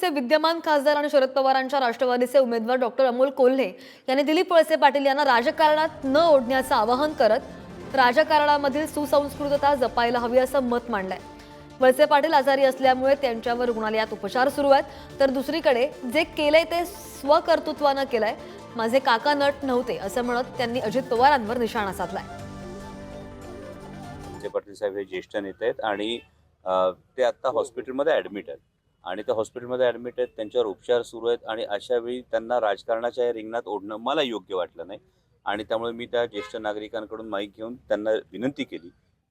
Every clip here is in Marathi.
मूळचे विद्यमान खासदार आणि शरद पवारांच्या राष्ट्रवादीचे उमेदवार डॉक्टर अमोल कोल्हे यांनी दिलीप वळसे पाटील यांना राजकारणात न ओढण्याचं आवाहन करत राजकारणामधील सुसंस्कृतता जपायला हवी असं मत मांडलंय. वळसे पाटील आजारी असल्यामुळे त्यांच्यावर रुग्णालयात उपचार सुरू आहेत. तर दुसरीकडे जे केलंय ते स्वकर्तृत्वानं केलंय. माझे काका नट नव्हते असं म्हणत त्यांनी अजित पवारांवर निशाणा साधलाय. पाटील साहेब हे ज्येष्ठ नेते आहेत आणि ते आता हॉस्पिटलमध्ये ऍडमिट आहेत. आणि ते हॉस्पिटलमध्ये ॲडमिट आहेत त्यांच्यावर उपचार सुरू आहेत आणि अशा वेळी त्यांना राजकारणाच्या या रिंगणात ओढणं मला योग्य वाटलं नाही. आणि त्यामुळे मी त्या ज्येष्ठ नागरिकांकडून माईक घेऊन त्यांना विनंती केली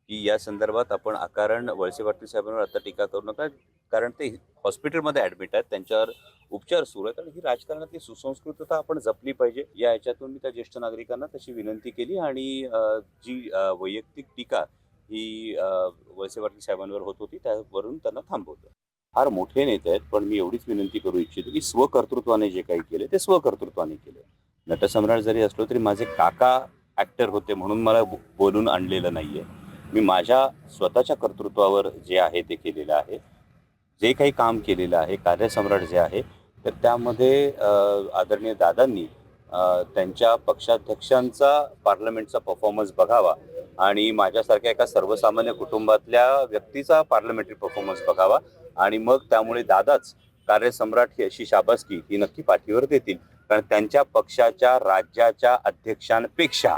की या संदर्भात आपण आकारण वळसे पाटील साहेबांवर आता टीका करू नका कारण ते हॉस्पिटलमध्ये ॲडमिट आहेत त्यांच्यावर उपचार सुरू आहेत आणि ही राजकारणातली सुसंस्कृतता आपण जपली पाहिजे. या ह्याच्यातून मी त्या ज्येष्ठ नागरिकांना तशी विनंती केली आणि जी वैयक्तिक टीका ही वळसे पाटील साहेबांवर होत होती त्यावरून त्यांना थांबवलं. फार मोठे नेते आहेत पण मी एवढीच विनंती करू इच्छितो की स्वकर्तृत्वाने जे काही केले ते स्वकर्तृत्वाने केले. नटसम्राट जरी असलो तरी माझे काका ॲक्टर होते म्हणून मला बोलून आणलेलं नाही आहे मी माझ्या स्वतःच्या कर्तृत्वावर जे आहे ते केलेलं आहे. जे काही काम केलेलं आहे कार्यसम्राट जे आहे तर त्यामध्ये आदरणीय दादांनी त्यांच्या पक्षाध्यक्षांचा पार्लमेंटचा परफॉर्मन्स बघावा आणि माझ्यासारख्या एका सर्वसामान्य कुटुंबातल्या व्यक्तीचा पार्लमेंटरी परफॉर्मन्स बघावा. आणि मग त्यामुळे दादाच कार्यसम्राट ही अशी शाबासकी ही नक्की पाठीवर देतील. कारण त्यांच्या पक्षाच्या राज्याच्या अध्यक्षांपेक्षा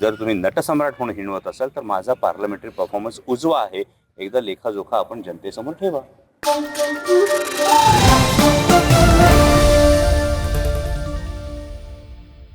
जर तुम्ही नटसम्राट म्हणून हिणवत असाल तर माझा पार्लमेंटरी परफॉर्मन्स उजवा आहे. एकदा लेखाजोखा आपण जनतेसमोर ठेवा.